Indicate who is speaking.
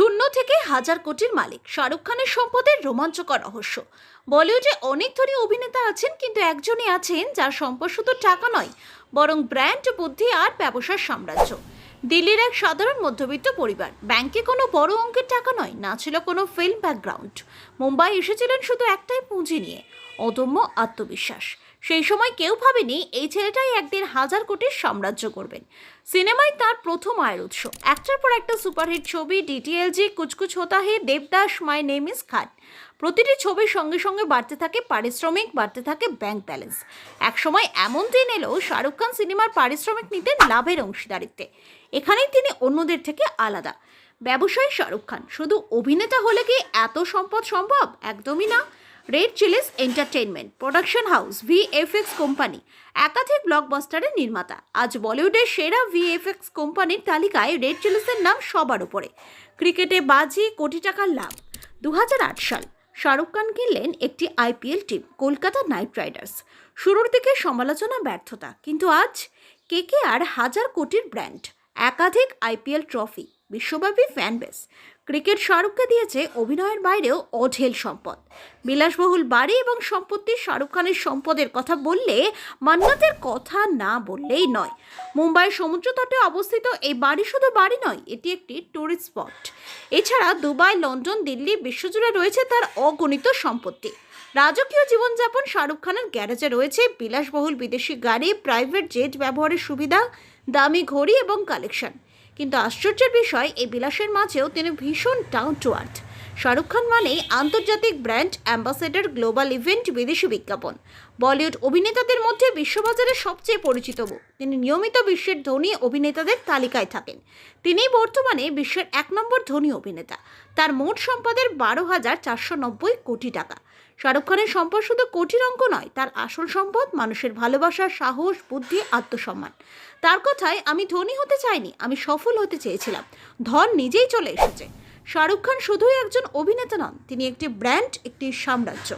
Speaker 1: শূন্য থেকে হাজার কোটির মালিক। শাহরুখ খানের সম্পদের রোমাঞ্চকর রহস্য। বলিউডে অনেক ধনী অভিনেতা আছেন, কিন্তু একজনই আছেন যার সম্পদ শুধু টাকা নয়, বরং ব্র্যান্ড, বুদ্ধি আর ব্যবসার সাম্রাজ্য। দিল্লির এক সাধারণ মধ্যবিত্ত পরিবার। ব্যাংকে কোনো বড় অঙ্কের টাকা নয়, না ছিল কোনো ফিল্ম ব্যাকগ্রাউন্ড। মুম্বাই এসেছিলেন শুধু একটাই পুঁজি নিয়ে, অদম্য আত্মবিশ্বাস। সেই সময় কেউ ভাবেনি এই ছেলেটাই একদিন হাজার কোটির সাম্রাজ্য করবেন। সিনেমায় তার প্রথম আয়ের উৎস। একটার পর একটা সুপারহিট ছবি ডিটিএলজি কুচকুচ হোতা হে দেবদাস, মাই নেম ইজ খান। প্রতিটি ছবির সঙ্গে সঙ্গে বাড়তে থাকে পারিশ্রমিক, বাড়তে থাকে ব্যাংক ব্যালেন্স। একসময় এমন দিন এলো, শাহরুখ খান সিনেমার পারিশ্রমিক নিতেন লাভের অংশীদারিত্বে। এখানেই তিনি অন্যদের থেকে আলাদা। ব্যবসায়ী শাহরুখ খান, শুধু অভিনেতা হলে কি এত সম্পদ সম্ভব? একদমই না। Red Chillies Entertainment production house, VFX company, একাধিক ব্লকবাস্টারের নির্মাতা। আজ বলিউডের সেরা ভিএফএক্স কোম্পানির তালিকায় রেড চিলিসের নাম সবার উপরে। ক্রিকেটে বাজি, কোটি টাকার লাভ। দু হাজার আট সাল শাহরুখ খান কিনলেন একটি IPL team, Kolkata Knight Riders. শুরুর দিকে সমালোচনা, ব্যর্থতা, কিন্তু আজ কেকে আর হাজার কোটির ব্র্যান্ড, একাধিক আইপিএল ট্রফি, বিশ্বব্যাপী ফ্যান বেস। ক্রিকেট শাহরুখকে দিয়েছে অভিনয়ের বাইরেও অঢেল সম্পদ। বিলাসবহুল বাড়ি এবং সম্পত্তি শাহরুখ খানের সম্পদের কথা বললে মান্নাতের কথা না বললেই নয়। মুম্বাইয়ের সমুদ্র তটে অবস্থিত এই বাড়ি শুধু বাড়ি নয়, এটি একটি ট্যুরিস্ট স্পট এছাড়া দুবাই, লন্ডন, দিল্লি বিশ্বজুড়ে রয়েছে তার অগণিত সম্পত্তি। রাজকীয় জীবনযাপন শাহরুখ খানের গ্যারেজে রয়েছে, বিলাসবহুল বিদেশি গাড়ি প্রাইভেট জেট ব্যবহারের সুবিধা, দামি ঘড়ি এবং কালেকশন কিন্তু আশ্চর্যের বিষয় এই বিলাসের মাঝেও তিনি ভীষণ down to earth Shahrukh Khan মানেই আন্তর্জাতিক ব্র্যান্ড অ্যাম্বাসেডর গ্লোবাল ইভেন্ট বিদেশি বিজ্ঞাপন। বলিউড অভিনেতাদের মধ্যে বিশ্ববাজারে সবচেয়ে পরিচিত মুখ তিনি নিয়মিত বিশ্বের ধনী অভিনেতাদের তালিকায় থাকেন। তিনি বর্তমানে বিশ্বের এক নম্বর ধনী অভিনেতা। তার মোট সম্পদের বারো হাজার চারশো নব্বই কোটি টাকা। শাহরুখ খানের সম্পদ শুধু কোটির অঙ্ক নয়, তার আসল সম্পদ মানুষের ভালোবাসা, সাহস, বুদ্ধি, আত্মসম্মান। তার কথায়, আমি ধনী হতে চাইনি, আমি সফল হতে চেয়েছিলাম। ধন নিজেই চলে এসেছে। শাহরুখ খান শুধুই একজন অভিনেতা নন তিনি একটি ব্র্যান্ড একটি সাম্রাজ্য।